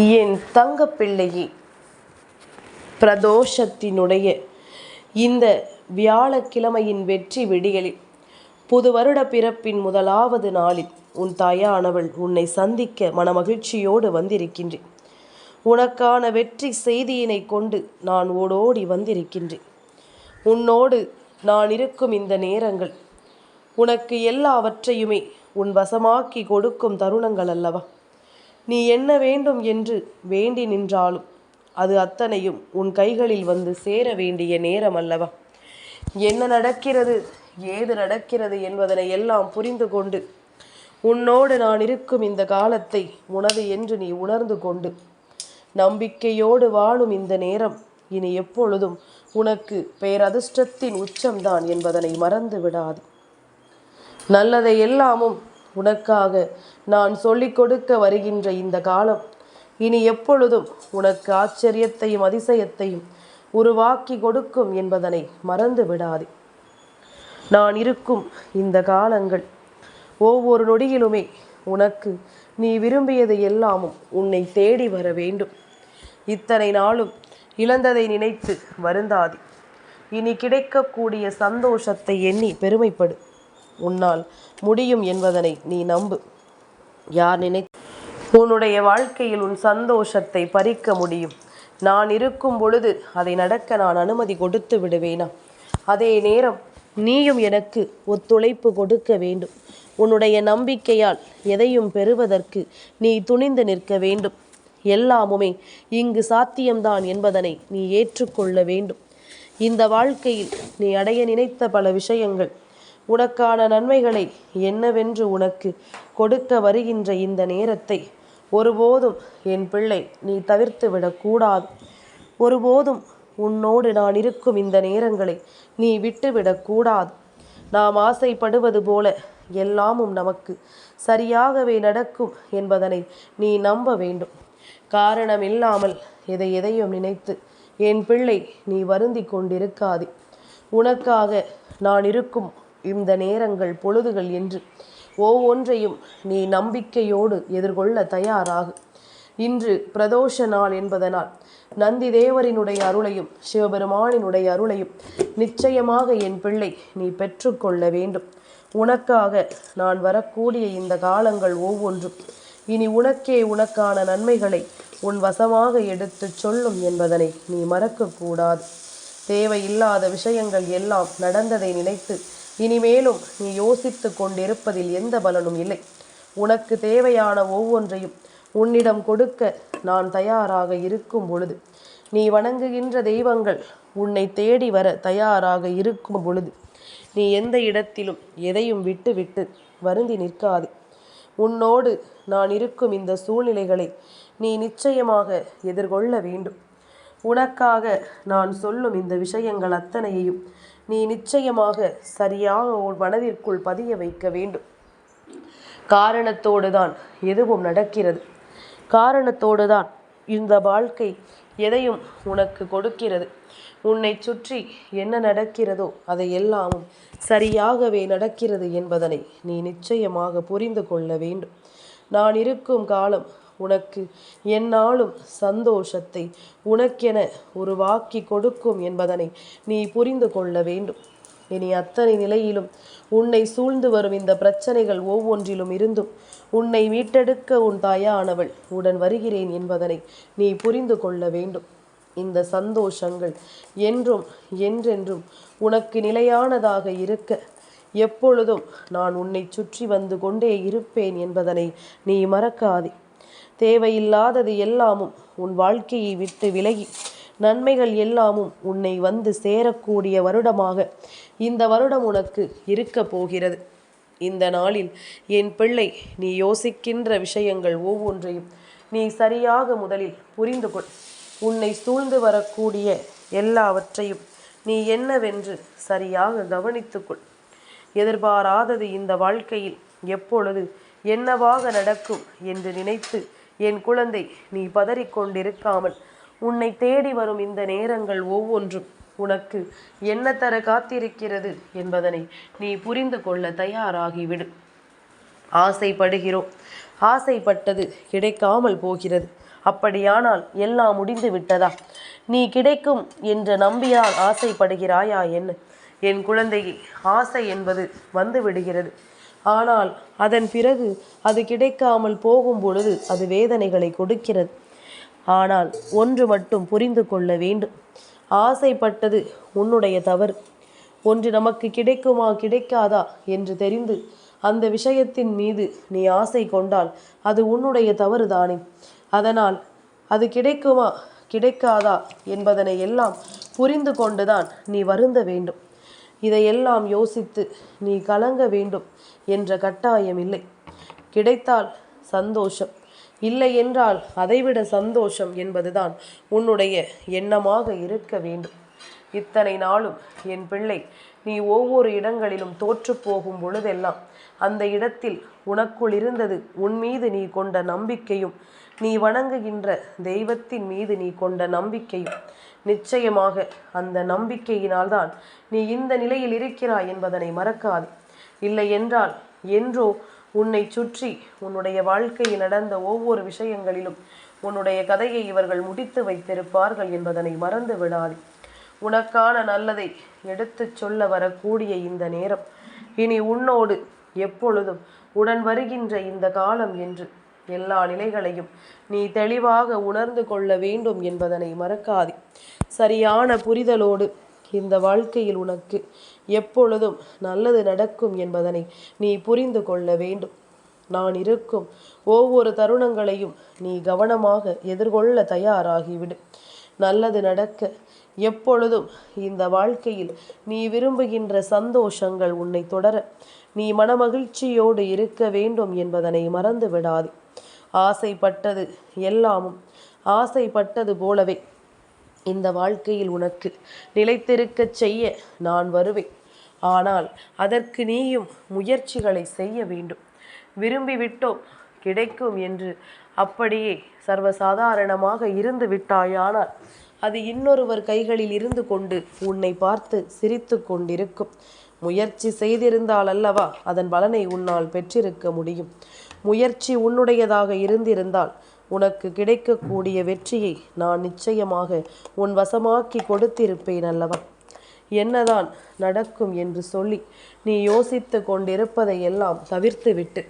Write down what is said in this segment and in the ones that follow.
என் தங்கப்பிள்ளையே பிரதோஷத்தினுடைய இந்த வியாழக்கிழமையின் வெற்றி விடியலில் புது வருட பிறப்பின் முதலாவது நாளில் உன் தாயானவள் உன்னை சந்திக்க மனமகிழ்ச்சியோடு வந்திருக்கின்றேன். உனக்கான வெற்றி செய்தியினை கொண்டு நான் ஓடோடி வந்திருக்கின்றேன். உன்னோடு நான் இருக்கும் இந்த நேரங்கள் உனக்கு எல்லாவற்றையுமே உன் வசமாக்கி கொடுக்கும் தருணங்கள் அல்லவா? நீ என்ன வேண்டும் என்று வேண்டி நின்றாலும் அது அத்தனையும் உன் கைகளில் வந்து சேர வேண்டிய நேரம் அல்லவா? என்ன நடக்கிறது? ஏது நடக்கிறது என்பதனை எல்லாம் புரிந்து கொண்டு உன்னோடு நான் இருக்கும் இந்த காலத்தை உனது என்று நீ உணர்ந்து கொண்டு நம்பிக்கையோடு வாழும் இந்த நேரம் இனி எப்பொழுதும் உனக்கு பேரதிர்ஷ்டத்தின் உச்சம்தான் என்பதனை மறந்து விடாது நல்லதை எல்லாமும் உனக்காக நான் சொல்லிக் கொடுக்க வருகின்ற இந்த காலம். இனி எப்பொழுதும் உனக்கு ஆச்சரியத்தையும் அதிசயத்தையும் உருவாக்கி கொடுக்கும் என்பதனை மறந்து விடாதே. நான் இருக்கும் இந்த காலங்கள் ஒவ்வொரு நொடியிலுமே உனக்கு நீ விரும்பியது எல்லாமும் உன்னை தேடி வர வேண்டும். இத்தனை நாளும் இழந்ததை நினைத்து வருந்தாதி. இனி கிடைக்கக்கூடிய சந்தோஷத்தை எண்ணி பெருமைப்படு. உன்னால் முடியும் என்பதனை நீ நம்பு. யார் நினை உன்னுடைய வாழ்க்கையில் உன் சந்தோஷத்தை பறிக்க முடியும்? நான் இருக்கும் பொழுது அதை நடக்க நான் அனுமதி கொடுத்து விடுவேனா? அதே நேரம் நீயும் எனக்கு ஒத்துழைப்பு கொடுக்க வேண்டும். உன்னுடைய நம்பிக்கையால் எதையும் பெறுவதற்கு நீ துணிந்து நிற்க வேண்டும். எல்லாமுமே இங்கு சாத்தியம்தான் என்பதனை நீ ஏற்றுக்கொள்ள வேண்டும். இந்த வாழ்க்கையில் நீ அடைய நினைத்த பல விஷயங்கள் உனக்கான நன்மைகளை என்னவென்று உனக்கு கொடுக்க வருகின்ற இந்த நேரத்தை ஒருபோதும் என் பிள்ளை நீ தவிர்த்து விடக்கூடாது ஒருபோதும் உன்னோடு நான் இருக்கும் இந்த நேரங்களை நீ விட்டுவிடக்கூடாது நாம் ஆசைப்படுவது போல எல்லாமும் நமக்கு சரியாகவே நடக்கும் என்பதனை நீ நம்ப வேண்டும். காரணம் இல்லாமல் எதை எதையும் நினைத்து என் பிள்ளை நீ வருந்தி கொண்டிருக்காதே. உனக்காக நான் இருக்கும் இந்த நேரங்கள் பொழுதுகள் என்று ஒவ்வொன்றையும் நீ நம்பிக்கையோடு எதிர்கொள்ள தயாராகு. இன்று பிரதோஷ நாள் என்பதனால் நந்தி தேவரினுடைய அருளையும் சிவபெருமானினுடைய அருளையும் நிச்சயமாக என் பிள்ளை நீ பெற்றுக்கொள்ள வேண்டும். உனக்காக நான் வரக்கூடிய இந்த காலங்கள் ஒவ்வொன்றும். இனி உனக்கே உனக்கான நன்மைகளை உன் வசமாக எடுத்துச் சொல்லும் என்பதனை நீ மறக்கக்கூடாது. தேவையில்லாத விஷயங்கள் எல்லாம் நடந்ததை நினைத்து இனிமேலும் நீ யோசித்து கொண்டிருப்பதில் எந்த பலனும் இல்லை. உனக்கு தேவையான ஒவ்வொன்றையும் உன்னிடம் கொடுக்க நான் தயாராக இருக்கும் பொழுது நீ வணங்குகின்ற தெய்வங்கள் உன்னை தேடி வர தயாராக இருக்கும் பொழுது நீ எந்த இடத்திலும் எதையும் விட்டு விட்டு வருந்தி நிற்காது. உன்னோடு நான் இருக்கும் இந்த சூழ்நிலைகளை நீ நிச்சயமாக எதிர்கொள்ள வேண்டும். உனக்காக நான் சொல்லும் இந்த விஷயங்கள் அத்தனையையும் நீ நிச்சயமாக சரியாக உன் மனதிற்குள் பதிய வைக்க வேண்டும். காரணத்தோடு தான் எதுவும் நடக்கிறது. காரணத்தோடு தான் இந்த வாழ்க்கை எதையும் உனக்கு கொடுக்கிறது. உன்னை சுற்றி என்ன நடக்கிறதோ அதை எல்லாமும் சரியாகவே நடக்கிறது என்பதனை நீ நிச்சயமாக புரிந்து கொள்ள வேண்டும். நான் இருக்கும் காலம் உனக்கு என்னாலும் சந்தோஷத்தை உனக்கென உருவாக்கி கொடுக்கும் என்பதனை நீ புரிந்து கொள்ள வேண்டும். இனி அத்தனை நிலையிலும் உன்னை சூழ்ந்து வரும் இந்த பிரச்சனைகள் ஒவ்வொன்றிலும் இருந்தும் உன்னை மீட்டெடுக்க உன் தாயானவள் உடன் வருகிறேன் என்பதனை நீ புரிந்து கொள்ள வேண்டும். இந்த சந்தோஷங்கள் என்றும் என்றென்றும் உனக்கு நிலையானதாக இருக்க எப்பொழுதும் நான் உன்னை சுற்றி வந்து கொண்டே இருப்பேன் என்பதனை நீ மறக்காதே. தேவையில்லாதது எல்லாமும் உன் வாழ்க்கையை விட்டு விலகி. நன்மைகள் எல்லாமும் உன்னை வந்து சேரக்கூடிய வருடமாக இந்த வருடம் உனக்கு இருக்க போகிறது. இந்த நாளில் என் பிள்ளை நீ யோசிக்கின்ற விஷயங்கள் ஒவ்வொன்றையும் நீ சரியாக முதலில் புரிந்து கொள். உன்னை சூழ்ந்து வரக்கூடிய எல்லாவற்றையும் நீ என்னவென்று சரியாக கவனித்துக்கொள் எதிர்பாராதது இந்த வாழ்க்கையில் எப்பொழுது என்னவாக நடக்கும் என்று நினைத்து என் குழந்தை நீ பதறிக்கொண்டிருக்காமல் உன்னை தேடி வரும் இந்த நேரங்கள் ஒவ்வொன்றும் உனக்கு என்ன தர காத்திருக்கிறது என்பதனை நீ புரிந்து கொள்ள தயாராகிவிடு. ஆசைப்படுகிறோம். ஆசைப்பட்டது கிடைக்காமல் போகிறது. அப்படியானால் எல்லாம் முடிந்து விட்டதா? நீ கிடைக்கும் என்று நம்பியால் ஆசைப்படுகிறாயா என்ன? என் குழந்தையை ஆசை என்பது வந்து விடுகிறது. ஆனால் அதன் பிறகு அது கிடைக்காமல் போகும் பொழுது அது வேதனைகளை கொடுக்கிறது. ஆனால் ஒன்று மட்டும் புரிந்து கொள்ள வேண்டும். ஆசைப்பட்டது உன்னுடைய தவறு. ஒன்று நமக்கு கிடைக்குமா கிடைக்காதா என்று தெரிந்து அந்த விஷயத்தின் மீது நீ ஆசை கொண்டால் அது உன்னுடைய தவறு தானே அதனால் அது கிடைக்குமா கிடைக்காதா என்பதனை எல்லாம் புரிந்து கொண்டுதான் நீ வருந்த வேண்டும். இதையெல்லாம் யோசித்து நீ கலங்க வேண்டும் என்ற கட்டாயம் இல்லை. கிடைத்தால் சந்தோஷம். இல்லை என்றால் அதைவிட சந்தோஷம் என்பதுதான் உன்னுடைய எண்ணமாக இருக்க வேண்டும். இத்தனை நாளும் என் பிள்ளை நீ ஒவ்வொரு இடங்களிலும் தோற்று போகும் பொழுதெல்லாம் அந்த இடத்தில் உனக்குள் இருந்தது உன் மீது நீ கொண்ட நம்பிக்கையும் நீ வணங்குகின்ற தெய்வத்தின் மீது நீ கொண்ட நம்பிக்கையும் நிச்சயமாக அந்த நம்பிக்கையினால்தான் நீ இந்த நிலையில் இருக்கிறாய் என்பதனை மறக்காது. இல்லை என்றால் என்றோ உன்னை சுற்றி உன்னுடைய வாழ்க்கையில் நடந்த ஒவ்வொரு விஷயங்களிலும் உன்னுடைய கதையை இவர்கள் முடித்து வைத்திருப்பார்கள் என்பதனை மறந்து விடாது. உனக்கான நல்லதை எடுத்துச் சொல்ல வரக்கூடிய இந்த நேரம் இனி உன்னோடு எப்பொழுதும் உடன் வருகின்ற இந்த காலம் என்று எல்லா நிலைகளையும் நீ தெளிவாக உணர்ந்து கொள்ள வேண்டும் என்பதனை மறக்காதே. சரியான புரிதலோடு இந்த வாழ்க்கையில் உனக்கு எப்பொழுதும் நல்லது நடக்கும் என்பதனை நீ புரிந்து கொள்ள வேண்டும். நான் இருக்கும் ஒவ்வொரு தருணங்களையும் நீ கவனமாக எதிர்கொள்ள தயாராகிவிடு. நல்லது நடக்க எப்பொழுதும் இந்த வாழ்க்கையில் நீ விரும்புகின்ற சந்தோஷங்கள் உன்னை தொடர நீ மனமகிழ்ச்சியோடு இருக்க வேண்டும் என்பதனை மறந்து விடாதே ஆசைப்பட்டது எல்லாமும். ஆசைப்பட்டது போலவே. இந்த வாழ்க்கையில் உனக்கு நிலைத்திருக்கச் செய்ய நான் வருவேன். ஆனால் அதற்கு நீயும் முயற்சிகளை செய்ய வேண்டும். விரும்பிவிட்டோம் கிடைக்கும் என்று அப்படியே சர்வசாதாரணமாக இருந்து விட்டாயானால் அது இன்னொருவர் கைகளில் இருந்து கொண்டு உன்னை பார்த்து சிரித்து கொண்டிருக்கும். முயற்சி செய்திருந்தால் அல்லவா அதன் பலனை உன்னால் பெற்றிருக்க முடியும். முயற்சி உன்னுடையதாக இருந்திருந்தால் உனக்கு கிடைக்கக்கூடிய வெற்றியை நான் நிச்சயமாக உன் வசமாக்கி கொடுத்திருப்பேன் அல்லவா? என்னதான் நடக்கும் என்று சொல்லி நீ யோசித்து கொண்டிருப்பதை எல்லாம் தவிர்த்துவிட்டு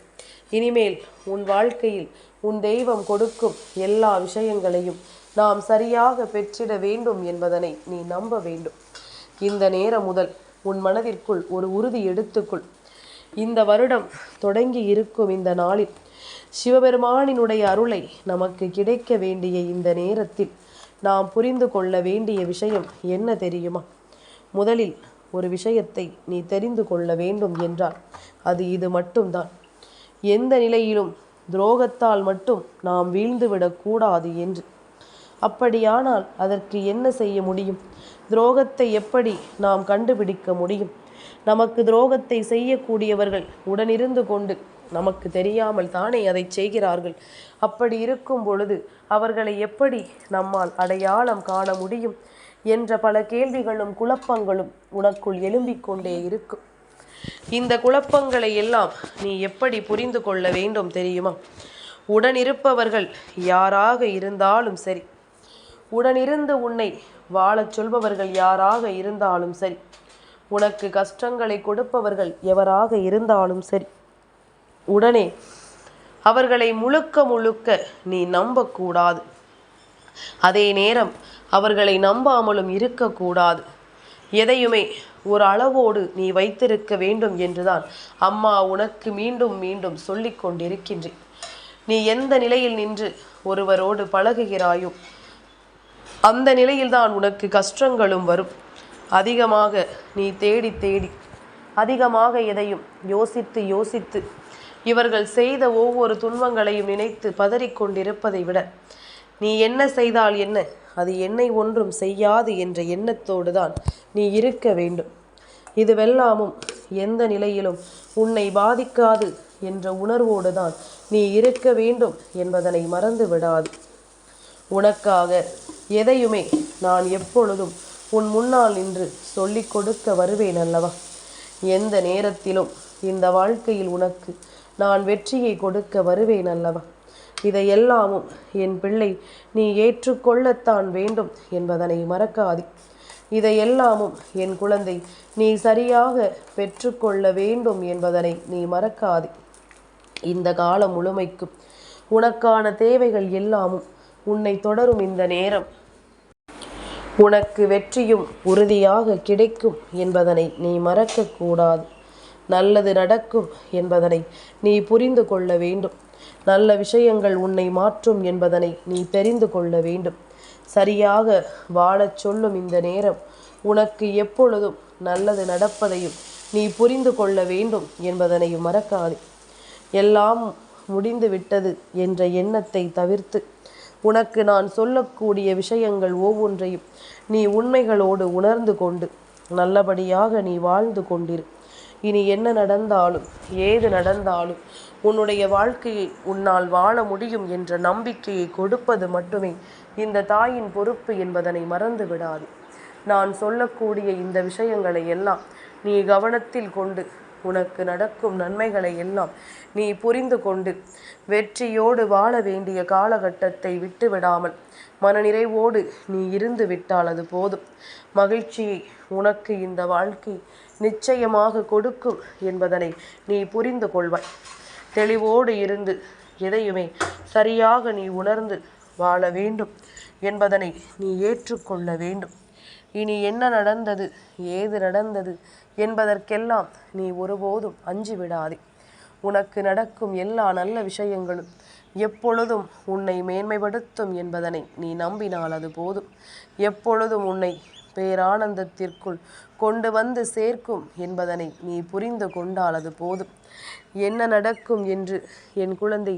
இனிமேல் உன் வாழ்க்கையில் உன் தெய்வம் கொடுக்கும் எல்லா விஷயங்களையும் நாம் சரியாக பெற்றிட வேண்டும் என்பதனை நீ நம்ப வேண்டும். இந்த நேரம் முதல் உன் மனதிற்குள் ஒரு உறுதி எடுத்துக்கொள். இந்த வருடம் தொடங்கி இருக்கும் இந்த நாளில் சிவபெருமானினுடைய அருளை நமக்கு கிடைக்க வேண்டிய இந்த நேரத்தில் நாம் புரிந்து கொள்ள வேண்டிய விஷயம் என்ன தெரியுமா? முதலில் ஒரு விஷயத்தை நீ தெரிந்து கொள்ள வேண்டும் என்றால் அது இது மட்டும்தான். எந்த நிலையிலும் துரோகத்தால் மட்டும் நாம் வீழ்ந்துவிடக்கூடாது என்று. அப்படியானால் அதற்கு என்ன செய்ய முடியும்? துரோகத்தை எப்படி நாம் கண்டுபிடிக்க முடியும்? நமக்கு துரோகத்தை செய்யக்கூடியவர்கள் உடனிருந்து கொண்டு நமக்கு தெரியாமல் தானே அதை செய்கிறார்கள். அப்படி இருக்கும் பொழுது அவர்களை எப்படி நம்மால் அடையாளம் காண முடியும் என்ற பல கேள்விகளும் குழப்பங்களும் உனக்குள் எழும்பிக் கொண்டே இருக்கும். இந்த குழப்பங்களை எல்லாம் நீ எப்படி புரிந்து கொள்ள வேண்டும் தெரியுமா? உடனிருப்பவர்கள் யாராக இருந்தாலும் சரி. உடனிருந்து உன்னை வாழச் சொல்பவர்கள் யாராக இருந்தாலும் சரி. உனக்கு கஷ்டங்களை கொடுப்பவர்கள் எவராக இருந்தாலும் சரி. உடனே அவர்களை முழுக்க முழுக்க நீ நம்பக்கூடாது. அதே நேரம் அவர்களை நம்பாமலும் இருக்கக்கூடாது. எதையுமே ஒரு அளவோடு நீ வைத்திருக்க வேண்டும் என்றுதான் அம்மா உனக்கு மீண்டும் மீண்டும் சொல்லிக் கொண்டிருக்கின்றேன். நீ எந்த நிலையில் நின்று ஒருவரோடு பழகுகிறாயோ அந்த நிலையில்தான் உனக்கு கஷ்டங்களும் வரும். அதிகமாக நீ தேடி தேடி அதிகமாக எதையும் யோசித்து யோசித்து இவர்கள் செய்த ஒவ்வொரு துன்பங்களையும் நினைத்து பதறிக்கொண்டிருப்பதை விட நீ என்ன செய்தால் என்ன? அது என்னை ஒன்றும் செய்யாது என்ற எண்ணத்தோடு தான் நீ இருக்க வேண்டும். இதுவெல்லாமும் எந்த நிலையிலும் உன்னை பாதிக்காது என்ற உணர்வோடு தான் நீ இருக்க வேண்டும் என்பதனை மறந்து விடாது உனக்காக எதையுமே நான் எப்பொழுதும் உன் முன்னால் நின்று சொல்லிக் கொடுக்க வருவேன் அல்லவா? எந்த நேரத்திலும் இந்த வாழ்க்கையில் உனக்கு நான் வெற்றியை கொடுக்க வருவேன் அல்லவா? இதையெல்லாமும் என் பிள்ளை நீ ஏற்றுக்கொள்ளத்தான் வேண்டும் என்பதனை மறக்காதே. இதையெல்லாமும் என் குழந்தை நீ சரியாக பெற்றுக்கொள்ள வேண்டும் என்பதனை நீ மறக்காதே. இந்த காலம் முழுமைக்கும் உனக்கான தேவைகள் எல்லாமும் உன்னை தொடரும் இந்த நேரம். உனக்கு வெற்றியும் உறுதியாக கிடைக்கும் என்பதனை நீ மறக்கக்கூடாது. நல்லது நடக்கும் என்பதனை நீ புரிந்து கொள்ள வேண்டும். நல்ல விஷயங்கள் உன்னை மாற்றும் என்பதனை நீ தெரிந்து கொள்ள வேண்டும். சரியாக வாழச் சொல்லும் இந்த நேரம் உனக்கு எப்பொழுதும் நல்லது நடப்பதையும் நீ புரிந்து கொள்ள வேண்டும் என்பதனையும் மறக்காது. எல்லாம் முடிந்து விட்டது என்ற எண்ணத்தை தவிர்த்து உனக்கு நான் சொல்லக்கூடிய விஷயங்கள் ஒவ்வொன்றையும் நீ உண்மைகளோடு உணர்ந்து கொண்டு நல்லபடியாக நீ வாழ்ந்து கொண்டிரு. இனி என்ன நடந்தாலும் ஏது நடந்தாலும் உன்னுடைய வாழ்க்கையை உன்னால் வாழ முடியும் என்ற நம்பிக்கையை கொடுப்பது மட்டுமே இந்த தாயின் பொறுப்பு என்பதனை மறந்து விடாது நான் சொல்லக்கூடிய இந்த விஷயங்களை எல்லாம் நீ கவனத்தில் கொண்டு உனக்கு நடக்கும் நன்மைகளை எல்லாம் நீ புரிந்து கொண்டு வெற்றியோடு வாழ வேண்டிய காலகட்டத்தை விட்டு விடாமல் மனநிறைவோடு நீ இருந்து விட்டால் அது போதும். மகிழ்ச்சியை உனக்கு இந்த வாழ்க்கை நிச்சயமாக கொடுக்கும் என்பதனை நீ புரிந்து கொள்வாய். தெளிவோடு இருந்து எதையுமே சரியாக நீ உணர்ந்து வாழ வேண்டும் என்பதனை நீ ஏற்றுக்கொள்ள வேண்டும். இனி என்ன நடந்தது? ஏது நடந்தது? என்பதற்கெல்லாம் நீ ஒருபோதும் அஞ்சு விடாதே. உனக்கு நடக்கும் எல்லா நல்ல விஷயங்களும் எப்பொழுதும் உன்னை மேன்மைப்படுத்தும் என்பதனை நீ நம்பினால் அது போதும். எப்பொழுதும் உன்னை பேரானந்தத்திற்குள் கொண்டு வந்து சேர்க்கும் என்பதனை நீ புரிந்து கொண்டால் அது போதும். என்ன நடக்கும் என்று என் குழந்தை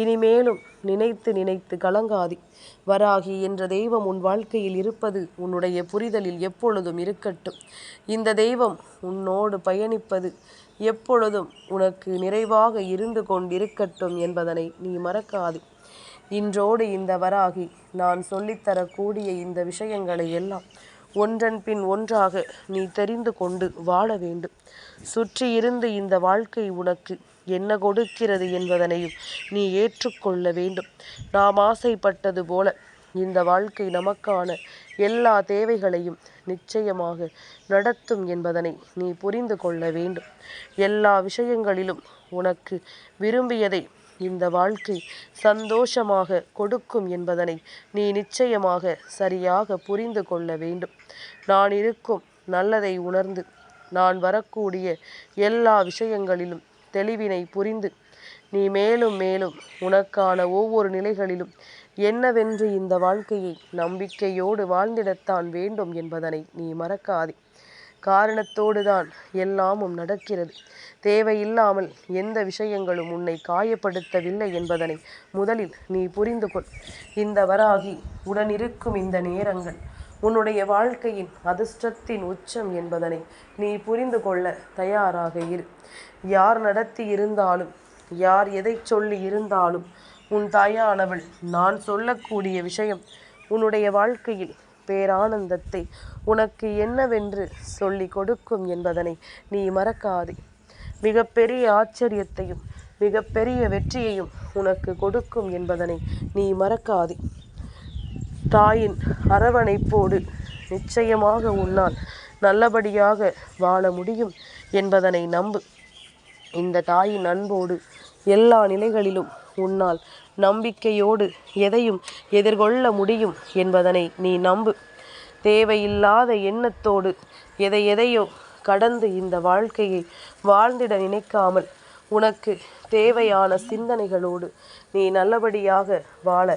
இனிமேலும் நினைத்து நினைத்து கலங்காதி. வராகி என்ற தெய்வம் உன் வாழ்க்கையில் இருப்பது உன்னுடைய புரிதலில் எப்பொழுதும் இருக்கட்டும். இந்த தெய்வம் உன்னோடு பயணிப்பது எப்பொழுதும் உனக்கு நிறைவாக இருந்து கொண்டிருக்கட்டும் என்பதனை நீ மறக்காது. இன்றோடு இந்த வராகி நான் சொல்லித்தரக்கூடிய இந்த விஷயங்களை எல்லாம் ஒன்றன் பின் ஒன்றாக நீ தெரிந்து கொண்டு வாழ வேண்டும். சுற்றி இருந்து இந்த வாழ்க்கை உனக்கு என்ன கொடுக்கிறது என்பதனையும் நீ ஏற்றுக்கொள்ள வேண்டும். நாம் ஆசைப்பட்டது போல இந்த வாழ்க்கை நமக்கான எல்லா தேவைகளையும் நிச்சயமாக நடத்தும் என்பதனை நீ புரிந்து கொள்ள வேண்டும். எல்லா விஷயங்களிலும் உனக்கு விரும்பியதை இந்த வாழ்க்கை சந்தோஷமாக கொடுக்கும் என்பதனை நீ நிச்சயமாக சரியாக புரிந்து கொள்ள வேண்டும். நான் இருக்கும் நல்லதை உணர்ந்து நான் வரக்கூடிய எல்லா விஷயங்களிலும் தெளிவினை புரிந்து நீ மேலும் மேலும் உனக்கான ஒவ்வொரு நிலைகளிலும் என்னவென்று இந்த வாழ்க்கையை நம்பிக்கையோடு வாழ்ந்திடத்தான் வேண்டும் என்பதனை நீ மறக்காதே. காரணத்தோடு தான் எல்லாமும் நடக்கிறது. தேவையில்லாமல் எந்த விஷயங்களும் உன்னை காயப்படுத்தவில்லை என்பதனை முதலில் நீ புரிந்து கொள். இந்த வராகி உடனிருக்கும் இந்த நேரங்கள் உன்னுடைய வாழ்க்கையின் அதிர்ஷ்டத்தின் உச்சம் என்பதனை நீ புரிந்து கொள்ள தயாராக இரு. யார் நடத்தி இருந்தாலும் யார் எதை சொல்லி இருந்தாலும் உன் தாயானவள் நான் சொல்லக்கூடிய விஷயம் உன்னுடைய வாழ்க்கையில் பேரானந்தத்தை உனக்கு என்னவென்று சொல்லி கொடுக்கும் என்பதனை நீ மறக்காதே. மிகப்பெரிய ஆச்சரியத்தையும் மிகப்பெரிய வெற்றியையும் உனக்கு கொடுக்கும் என்பதனை நீ மறக்காதே. தாயின் அரவணைப்போடு நிச்சயமாக உன்னால் நல்லபடியாக வாழ முடியும் என்பதனை நம்பு. இந்த தாயின் அன்போடு எல்லா நிலைகளிலும் உன்னால் நம்பிக்கையோடு எதையும் எதிர்கொள்ள முடியும் என்பதனை நீ நம்பு. தேவையில்லாத எண்ணத்தோடு எதை எதையோ கடந்து இந்த வாழ்க்கையை வாழ்ந்திட நினைக்காமல் உனக்கு தேவையான சிந்தனைகளோடு நீ நல்லபடியாக வாழ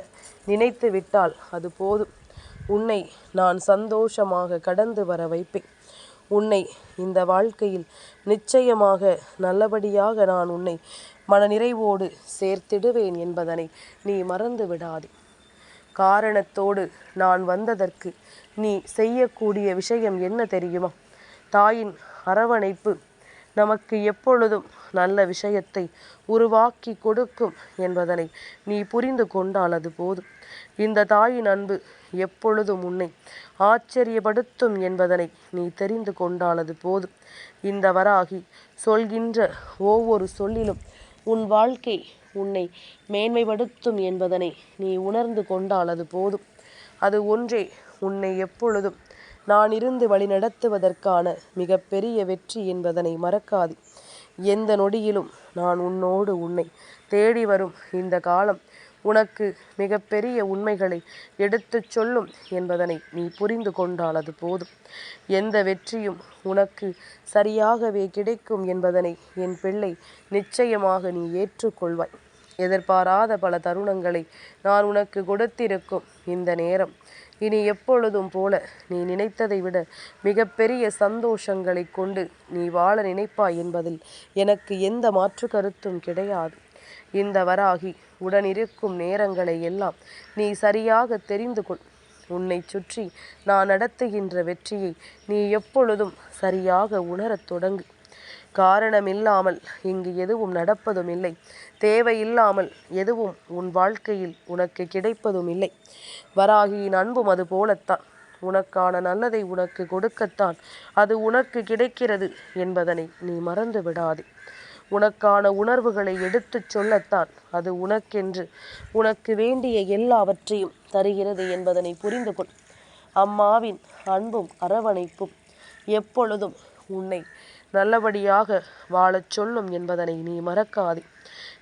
நினைத்து விட்டால் அது போதும். உன்னை நான் சந்தோஷமாக கடந்து வர வைப்பேன். உன்னை இந்த வாழ்க்கையில் நிச்சயமாக நல்லபடியாக நான் உன்னை மனநிறைவோடு சேர்த்திடுவேன் என்பதனை நீ மறந்து விடாதே காரணத்தோடு நான் வந்ததற்கு நீ செய்யக்கூடிய விஷயம் என்ன தெரியுமா? தாயின் அரவணைப்பு நமக்கு எப்பொழுதும் நல்ல விஷயத்தை உருவாக்கி கொடுக்கும் என்பதனை நீ புரிந்து கொண்டால் அது போதும். இந்த தாயின் அன்பு எப்பொழுதும் உன்னை ஆச்சரியப்படுத்தும் என்பதனை நீ தெரிந்து கொண்டால் அது போதும். இந்த வராகி சொல்கின்ற ஒவ்வொரு சொல்லிலும் உன் வாழ்க்கை உன்னை மேன்மைப்படுத்தும் என்பதனை நீ உணர்ந்து கொண்டால் அது போதும். அது ஒன்றே உன்னை எப்பொழுதும் நான் இருந்து வழிநடத்துவதற்கான மிகப்பெரிய வெற்றி என்பதனை மறக்காது. எந்த நொடியிலும் நான் உன்னோடு உன்னை தேடி வரும் இந்த காலம் உனக்கு மிகப்பெரிய உண்மைகளை எடுத்துச் சொல்லும் என்பதனை நீ புரிந்து கொண்டால் அது போதும். எந்த வெற்றியும் உனக்கு சரியாகவே கிடைக்கும் என்பதனை என் பிள்ளை நிச்சயமாக நீ ஏற்றுக்கொள்வாய். எதிர்பாராத பல தருணங்களை நான் உனக்கு கொடுத்திருக்கும் இந்த நேரம். இனி எப்பொழுதும் போல நீ நினைத்ததை விட மிகப்பெரிய சந்தோஷங்களை கொண்டு நீ வாழ நினைப்பாய் என்பதில் எனக்கு எந்த மாற்று கருத்தும் கிடையாது. இந்த வராகி உடனிருக்கும் நேரங்களை எல்லாம் நீ சரியாக தெரிந்து கொள். உன்னை சுற்றி நான் நடத்துகின்ற வெற்றியை நீ எப்பொழுதும் சரியாக உணரத் தொடங்கு. காரணமில்லாமல் இங்கு எதுவும் நடப்பதும் இல்லை தேவையில்லாமல் எதுவும் உன் வாழ்க்கையில் உனக்கு கிடைப்பதும் இல்லை வராகியின் அன்பும் அது போலத்தான். உனக்கான நல்லதை உனக்கு கொடுக்கத்தான் அது உனக்கு கிடைக்கிறது என்பதனை நீ மறந்து விடாதே உனக்கான உணர்வுகளை எடுத்துச் சொல்லத்தான். அது உனக்கென்று உனக்கு வேண்டிய எல்லாவற்றையும் தருகிறது என்பதனை புரிந்து கொள் அம்மாவின் அன்பும் அரவணைப்பும் எப்பொழுதும் உன்னை நல்லபடியாக வாழச் சொல்லும் என்பதனை நீ மறக்காதே.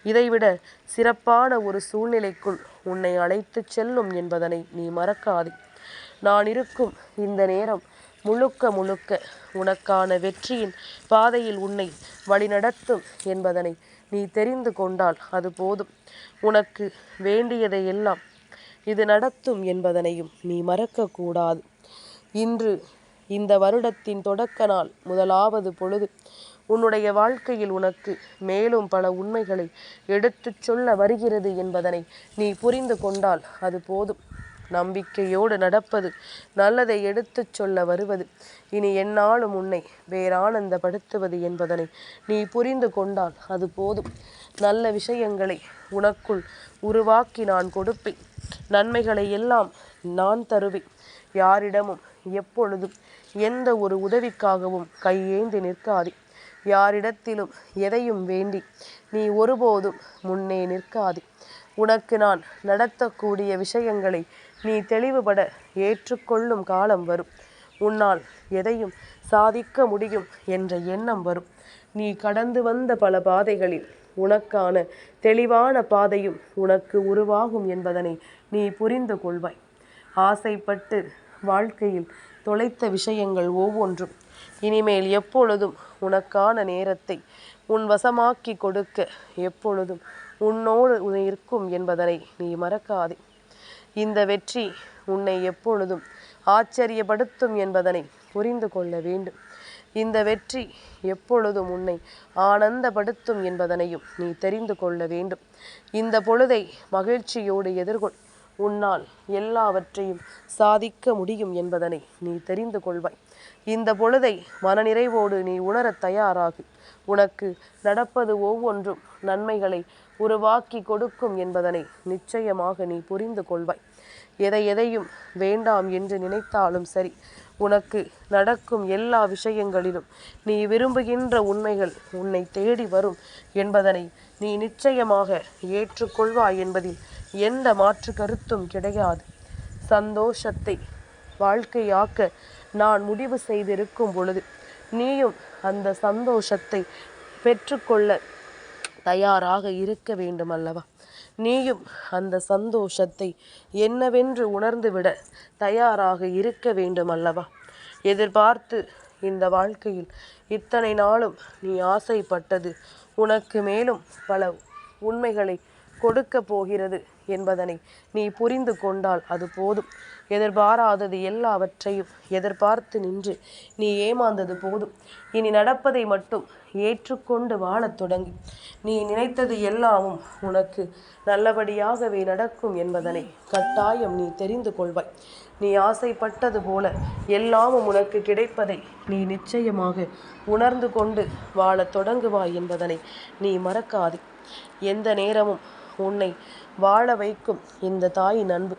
இதைவிட சிறப்பான ஒரு சூழ்நிலைக்குள் உன்னை அழைத்துச் செல்லும் என்பதனை நீ மறக்காதே. நான் இருக்கும் இந்த நேரம் முழுக்க முழுக்க உனக்கான வெற்றியின் பாதையில் உன்னை வழிநடத்தும் என்பதனை நீ தெரிந்து கொண்டால் அது போதும். உனக்கு வேண்டியதை எல்லாம் இது நடத்தும் என்பதனையும் நீ மறக்கக்கூடாது. இன்று இந்த வருடத்தின் தொடக்க நாள் முதலாவது பொழுது உன்னுடைய வாழ்க்கையில் உனக்கு மேலும் பல உண்மைகளை எடுத்துச் சொல்ல வருகிறது என்பதனை நீ புரிந்து கொண்டால் அது போதும். நம்பிக்கையோடு நடப்பது நல்லதை எடுத்துச் சொல்ல வருவது. இனி என்னாலும் உன்னை வேறானந்தப்படுத்துவது என்பதனை நீ புரிந்து கொண்டால் அது போதும். நல்ல விஷயங்களை உனக்குள் உருவாக்கி நான் கொடுப்பேன். நன்மைகளை எல்லாம் நான் தருவேன். யாரிடமும் எப்பொழுதும் எந்த ஒரு உதவிக்காகவும் கையேந்தி நிற்காதே. யாரிடத்திலும் எதையும் வேண்டி நீ ஒருபோதும் முன்னே நிற்காதே. உனக்கு நான் நடத்தக்கூடிய விஷயங்களை நீ தெளிவுபட ஏற்றுக்கொள்ளும் காலம் வரும். உன்னால் எதையும் சாதிக்க முடியும் என்ற எண்ணம் வரும். நீ கடந்து வந்த பல பாதைகளில் உனக்கான தெளிவான பாதையும் உனக்கு உருவாகும் என்பதனை நீ புரிந்து கொள்வாய். ஆசைப்பட்டு வாழ்க்கையில் தொலைத்த விஷயங்கள் ஒவ்வொன்றும் இனிமேல் எப்பொழுதும் உனக்கான நேரத்தை உன் வசமாக்கி கொடுக்க எப்பொழுதும் உன்னோடு இருக்கும் என்பதனை நீ மறக்காதே. இந்த வெற்றி உன்னை எப்பொழுதும் ஆச்சரியப்படுத்தும் என்பதனை புரிந்து கொள்ள வேண்டும். இந்த வெற்றி எப்பொழுதும் உன்னை ஆனந்தப்படுத்தும் என்பதனையும் நீ தெரிந்து கொள்ள வேண்டும். இந்த பொழுதை மகிழ்ச்சியோடு எதிர்கொள். உன்னால் எல்லாவற்றையும் சாதிக்க முடியும் என்பதனை நீ தெரிந்து கொள்வாய். இந்த பொழுதை மனநிறைவோடு நீ உணரத் தயாராகு. உனக்கு நடப்பது ஒவ்வொன்றும் நன்மைகளை உருவாக்கி கொடுக்கும் என்பதனை நிச்சயமாக நீ புரிந்து கொள்வாய். எதை எதையும் வேண்டாம் என்று நினைத்தாலும் சரி உனக்கு நடக்கும் எல்லா விஷயங்களிலும் நீ விரும்புகின்ற உண்மைகள் உன்னை தேடி வரும் என்பதனை நீ நிச்சயமாக ஏற்றுக்கொள்வாய் என்பதில் எந்த மாற்று கருத்தும் கிடையாது. சந்தோஷத்தை வாழ்க்கையாக்க நான் முடிவு செய்திருக்கும் பொழுது நீயும் அந்த சந்தோஷத்தை பெற்றுக்கொள்ள தயாராக இருக்க வேண்டும் அல்லவா நீயும் அந்த சந்தோஷத்தை என்னவென்று உணர்ந்துவிட தயாராக இருக்க வேண்டும் அல்லவா எதிர்பார்த்து இந்த வாழ்க்கையில் இத்தனை நாளும் நீ ஆசைப்பட்டது உனக்கு மேலும் பல உண்மைகளை கொடுக்க போகிறது. என்பதனை நீ புரிந்து கொண்டால் அது போதும். எதிர்பாராதது எல்லாவற்றையும் எதிர்பார்த்து நின்று நீ ஏமாந்தது போதும். இனி நடப்பதை மட்டும் ஏற்றுக்கொண்டு வாழத் தொடங்கி. நீ நினைத்தது எல்லாமும் உனக்கு நல்லபடியாகவே நடக்கும் என்பதனை கட்டாயம் நீ தெரிந்து கொள்வாய். நீ ஆசைப்பட்டது போல எல்லாமும் உனக்கு கிடைப்பதை நீ நிச்சயமாக உணர்ந்து கொண்டு வாழத் தொடங்குவாய் என்பதனை நீ மறக்காது. எந்த நேரமும் உன்னை வாழ வைக்கும் இந்த தாயின் அன்பு.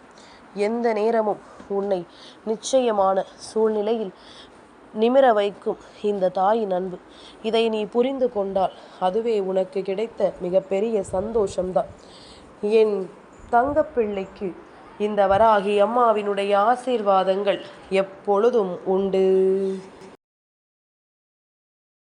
எந்த நேரமும் உன்னை நிச்சயமான சூழ்நிலையில் நிமிர வைக்கும் இந்த தாயின் அன்பு. இதை நீ புரிந்து கொண்டால் அதுவே உனக்கு கிடைத்த மிகப்பெரிய சந்தோஷம்தான். என் தங்கப்பிள்ளைக்கு இந்த வராகி அம்மாவினுடைய ஆசீர்வாதங்கள் எப்பொழுதும் உண்டு.